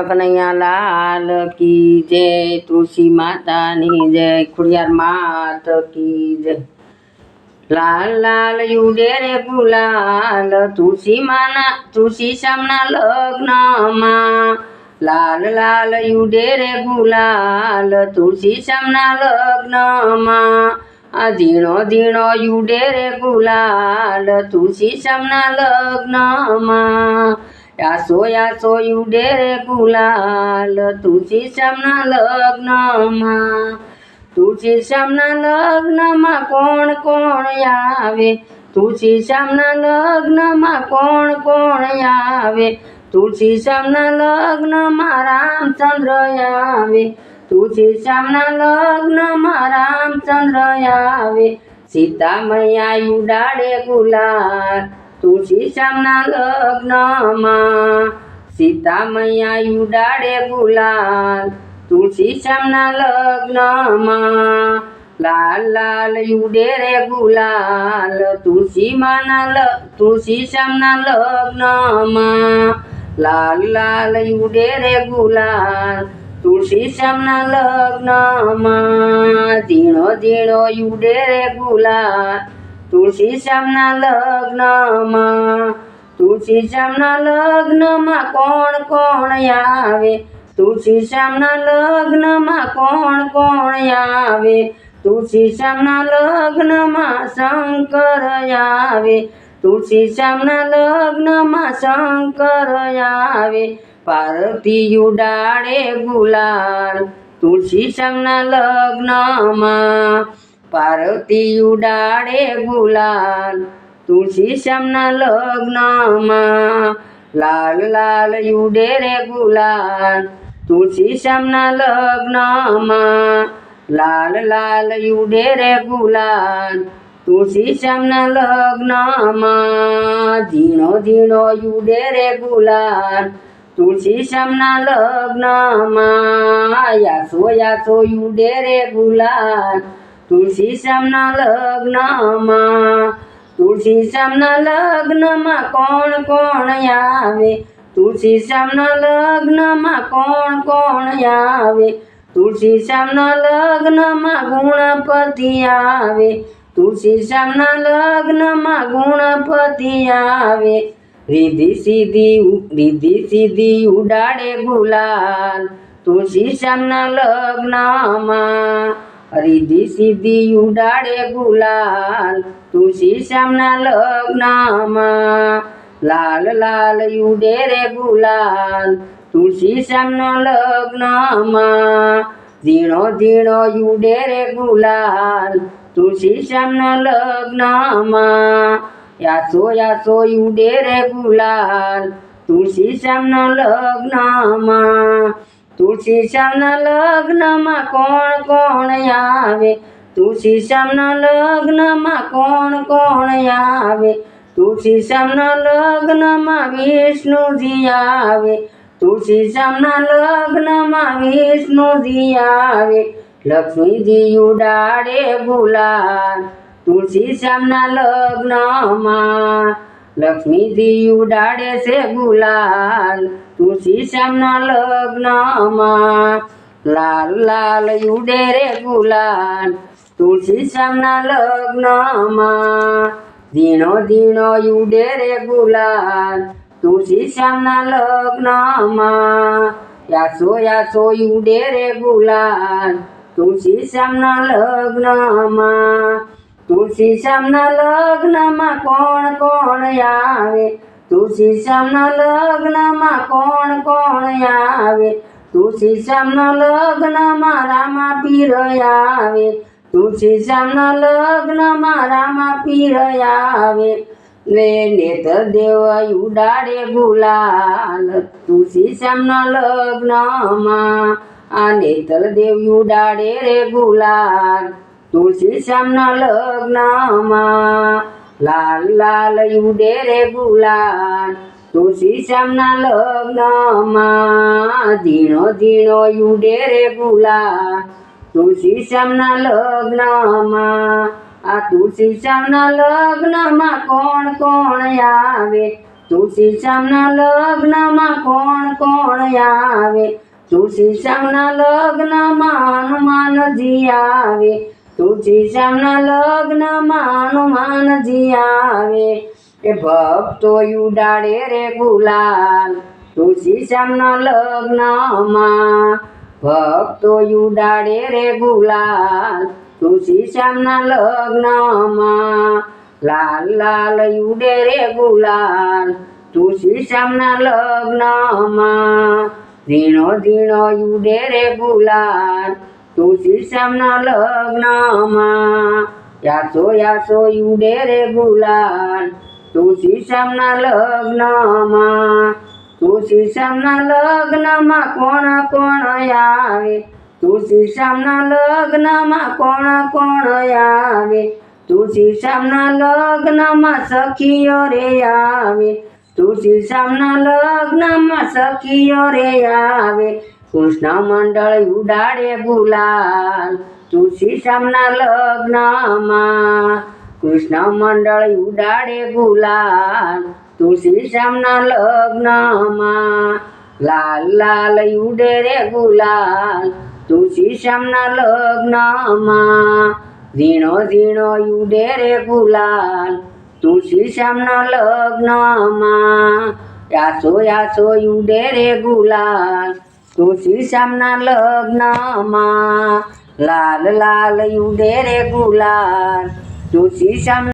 કનૈયા લાલ કી જય, તુલસી માતાની જય, ખુડિયાર માત કી જય. લાલ લાલ યુડે રે ગુલાલ, તુલસી માના, તુલસી સામના લગ્નમાં. લાલ લાલ યુડે રે ગુલાલ, તુલસી સામના લગ્નમાં. આ ઝીણો ઝીણો યુડે રે ગુલાલ, તુલસી સામના લગ્નમાં. યાસો યાસો યુડે રે ગુલાલ તુલસી શ્યામના લગ્નમાં. તુલસી શ્યામના લગ્નમાં કોણ કોણ આવે? તુલસી શ્યામના લગ્નમાં કોણ કોણ આવે? તુલસી શ્યામના લગ્નમાં રામચંદ્ર આવે. તુલસી શ્યામના લગ્નમાં રામચંદ્ર આવે. સીતા મૈયા ઉડાડે ગુલાલ તુલસી શ્યામના લગ્નમાં સીતા મૈયા ઉડાડે ગુલાલ. તુલસી શ્યામના લગ્નમાં લાલ લાલ યુડે રે ગુલાલ. તુલસી માના લ તુલસી શ્યામના લગ્નમાં લાલ લાલ યુડે રે ગુલાલ. તુલસી શ્યામના લગ્નમાં ઝીણો ઝીણો યુડે રે ગુલાલ. તુલસી શ્યામના લગ્નમાં, તુલસી શ્યામના લગ્નમાં કોણ કોણ આવે? તુલસી શ્યામના લગ્નમાં કોણ કોણ આવે? તુલસી શ્યામના લગ્નમાં શંકર આવે. તુલસી શ્યામના લગ્નમાં શંકર આવે. પાર્વતી ઉડાડે ગુલાલ, તુલસી શ્યામના લગ્નમાં. પાર્વતી ઉડાડે ગુલાલ, તુલસી શ્યામના લગ્નમાં. લાલ લાલ ઉડે રે ગુલાલ, તુલસી શ્યામના લગ્નમાં. લાલ લાલ ઉડે રે ગુલાલ, તુલસી શ્યામના લગ્નમાં. ઝીણો ઝીણો ઉડે રે ગુલાલ, તુલસી શ્યામના લગ્નમાં. યાસો યાસો ઉડે રે ગુલાલ તુલસી શ્યામના લગ્નમાં, તુલસી શ્યામના લગ્નમાં કોણ કોણ આવે? તુલસી શ્યામના લગ્નમાં કોણ કોણ આવે? તુલસી શ્યામના લગ્નમાં ગુણપતિ આવે. તુલસી શ્યામના લગ્નમાં ગુણપતિ આવે. રીધિ સીધી રીધિ સીધી ઉડાડે ગુલાલ. તુલસી શ્યામના લગ્નમાં રીધિ સીધી ઉડાડે ગુલાલ, તુલસી શ્યામના લગ્નમાં. લાલ લાલ ઉડે રે ગુલાલ, તુલસી શ્યામના લગ્નમાં. ઝીણો ઝીણો ઉડે રે ગુલાલ, તુલસી શ્યામના લગ્નમાં. યાસો યાસો ઉડે રે ગુલાલ, તુલસી શ્યામના લગ્નમાં. તુલસી શ્યામના લગ્નમાં કોણ કોણ આવે? તુલસી શ્યામના લગ્નમાં કોણ કોણ આવે? તુલસી શ્યામના લગ્નમાં વિષ્ણુજી આવે. તુલસી શ્યામના લગ્નમાં વિષ્ણુજી આવે. લક્ષ્મીજી ઉડાડે ગુલાલ. તુલસી શ્યામના લગ્નમાં લક્ષ્મીજી ઉડાડે છે ગુલાલ, તુલસી શ્યામના લગ્નમાં. લાલ લાલ ઉડે રે ગુલાલ, તુલસી શ્યામના લગ્નમાં. ધીણો ધીણો ઉડે રે ગુલાલ, તુલસી શ્યામના લગ્નમાં. યાસો યાસો ઉડે રે ગુલાલ, તુલસી શ્યામના લગ્નમાં. તુલસી શ્યામના લગ્નમાં કોણ કોણ આવે? તુલસી શ્યામના લગ્નમાં કોણ કોણ આવે? તુલસી શ્યામના લગ્નમાં રામા પીર આવે. તુલસી શ્યામના લગ્નમાં રામા પીર આવે. લે નેતર દેવ ઉડાડે ગુલાલ. તુલસી શ્યામના લગ્નમાં આ નેતર દેવ ઉડાડે રે ગુલાલ. તુલસી શ્યામના લગ્નમાં લાલ લાલ ઉડે રે ગુલાલ, તુલસી શ્યામના લગ્નમાં ધીણો ધીણો ઉડે રે ગુલાલ, તુલસી શ્યામના લગ્નમાં, આ તુલસી શ્યામના લગ્નમાં કોણ કોણ આવે? તુલસી શ્યામના લગ્નમાં કોણ કોણ આવે? તુલસી શ્યામના લગ્નમાં હનુમાનજી આવે તુલસી શ્યામના લગ્નમાં હનુમાનજી આવે. એ ભક્તો ઉડાડે રે ગુલાલ. તુલસી શ્યામના લગ્નમાં ભક્તો ઉડાડે રે ગુલાલ. તુલસી શ્યામના લગ્નમાં લાલ લાલ ઉડે રે ગુલાલ. તુલસી શ્યામના લગ્નમાં ઝીણો ઝીણો ઉડે રે ગુલાલ. તુલસી શ્યામના લગ્નમાં. યાસો યાસો ઉડે રે ગુલાલ. તુલસી શ્યામના લગ્નમાં. તુલસી શ્યામના લગ્નમાં કોણ કોણ આવે? તુલસી શ્યામના લગ્નમાં કોણ કોણ આવે? તુલસી શ્યામના લગ્નમાં સખીઓ રે આવે. તુલસી શ્યામના લગ્નમાં સખીઓ રે આવે. કૃષ્ણ મંડળ ઉડાડે ગુલાલ તુલસી શ્યામના લગ્નમાં કૃષ્ણ મંડળ ઉડાડે ગુલાલ તુલસી શ્યામના લગ્નમાં લાલ લાલ ઉડે રે ગુલાલ તુલસી શ્યામના લગ્નમાં ઝીણો ઝીણો ઉડે રે ગુલાલ તુલસી શ્યામના લગ્નમાં યાસો યાસો ઉડે રે ગુલાલ તુલસી શ્યામના લગ્નમાં લાલ લાલ ઉડે રે ગુલાલ. તુલસી શ્યામ